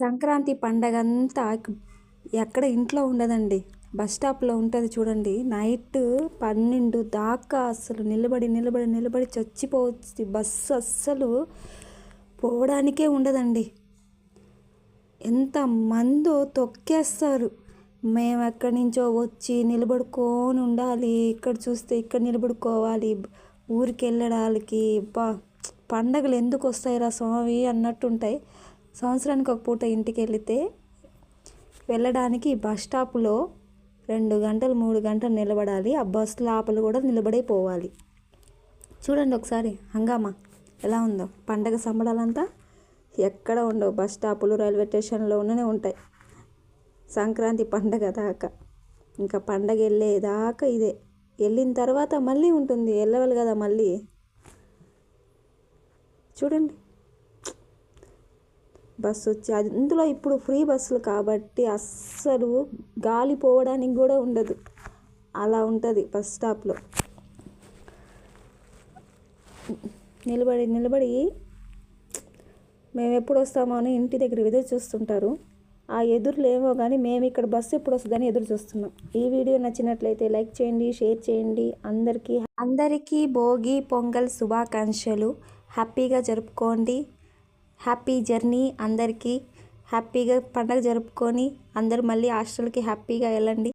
సంక్రాంతి పండగ అంతా ఎక్కడ ఇంట్లో ఉండదండి. బస్ స్టాప్లో ఉంటుంది చూడండి. నైట్ పన్నెండు దాకా అసలు నిలబడి నిలబడి నిలబడి చచ్చిపోవచ్చు బస్సు అస్సలు పోవడానికే ఉండదండి. ఎంత మందో తొక్కేస్తారు. మేము ఎక్కడి నుంచో వచ్చి నిలబడుకొని ఉండాలి. ఇక్కడ చూస్తే ఇక్కడ నిలబడుకోవాలి. ఊరికి వెళ్ళడానికి బా పండగలు ఎందుకు వస్తాయిరా స్వామి అన్నట్టు ఉంటాయి సంవత్సరానికి ఒక పూట ఇంటికి వెళితే వెళ్ళడానికి బస్ స్టాప్లో రెండు గంటలు మూడు గంటలు నిలబడాలి. ఆ బస్సు లోపల కూడా నిలబడే పోవాలి. చూడండి ఒకసారి హంగామా ఎలా ఉందో. పండగ సంబడాలంతా ఎక్కడ ఉండవు. బస్ స్టాపులు రైల్వే స్టేషన్లోనే ఉంటాయి. సంక్రాంతి పండగ దాకా. ఇంకా పండగ వెళ్ళేదాకా ఇదే. వెళ్ళిన తర్వాత మళ్ళీ ఉంటుంది. వెళ్ళవాలి కదా మళ్ళీ. చూడండి. బస్సు వచ్చి అది అందులో ఇప్పుడు ఫ్రీ బస్సులు కాబట్టి అస్సలు గాలి పోవడానికి కూడా ఉండదు. అలా ఉంటుంది బస్ స్టాప్లో. నిలబడి నిలబడి మేము ఎప్పుడు వస్తామో అని ఇంటి దగ్గర ఎదురు చూస్తుంటారు. ఆ ఎదురులేమో కానీ మేము ఇక్కడ బస్సు ఎప్పుడు వస్తుందని ఎదురు చూస్తున్నాం. ఈ వీడియో నచ్చినట్లయితే లైక్ చేయండి షేర్ చేయండి. అందరికీ అందరికీ భోగి పొంగల్ శుభాకాంక్షలు. హ్యాపీగా జరుపుకోండి. Happy journey. అందరికీ హ్యాపీగా పండగ జరుపుకొని అందరూ మళ్ళీ హాస్టల్కి హ్యాపీగా వెళ్ళండి.